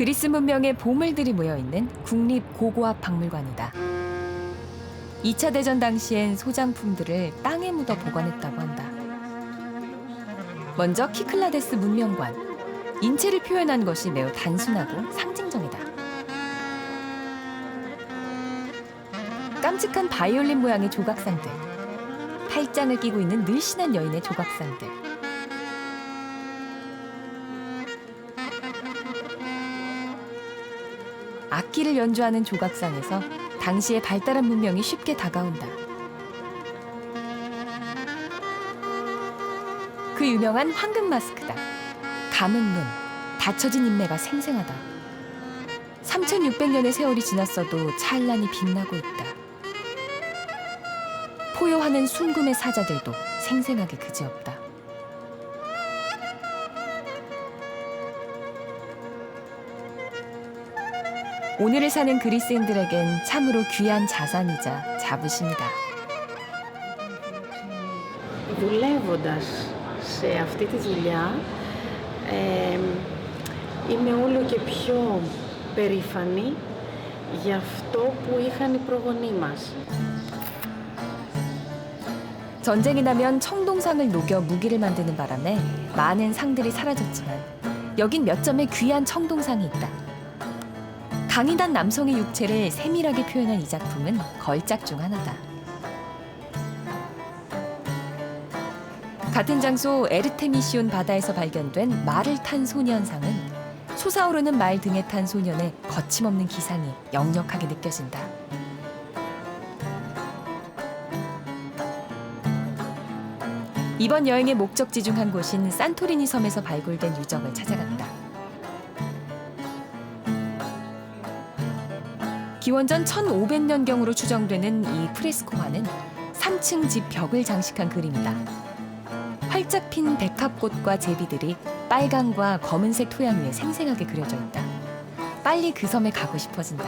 그리스 문명의 보물들이 모여 있는 국립 고고학 박물관이다. 2차 대전 당시엔 소장품들을 땅에 묻어 보관했다고 한다. 먼저 키클라데스 문명관. 인체를 표현한 것이 매우 단순하고 상징적이다. 깜찍한 바이올린 모양의 조각상들. 팔짱을 끼고 있는 늘씬한 여인의 조각상들. 악기를 연주하는 조각상에서 당시의 발달한 문명이 쉽게 다가온다. 그 유명한 황금 마스크다. 감은 눈, 닫혀진 인매가 생생하다. 3600년의 세월이 지났어도 찬란히 빛나고 있다. 포효하는 순금의 사자들도 생생하게 그지없다. 오늘을 사는 그리스인들에겐 참으로 귀한 자산이자 자부심이다. Δουλεύοντας σε αυτή τη δουλειά, ε, είμαι όλο και πιο περήφανη για αυτό που είχαν οι προγονείς μας. 전쟁이 나면 청동상을 녹여 무기를 만드는 바람에 많은 상들이 사라졌지만 여긴 몇 점의 귀한 청동상이 있다. 강인한 남성의 육체를 세밀하게 표현한 이 작품은 걸작 중 하나다. 같은 장소 에르테미시온 바다에서 발견된 말을 탄 소년상은 솟아오르는 말 등에 탄 소년의 거침없는 기상이 역력하게 느껴진다. 이번 여행의 목적지 중 한 곳인 산토리니 섬에서 발굴된 유적을 찾아갔다. 기원전 1500년경으로 추정되는 이 프레스코화는 3층 집 벽을 장식한 그림이다. 활짝 핀 백합꽃과 제비들이 빨강과 검은색 토양 위에 생생하게 그려져 있다. 빨리 그 섬에 가고 싶어진다.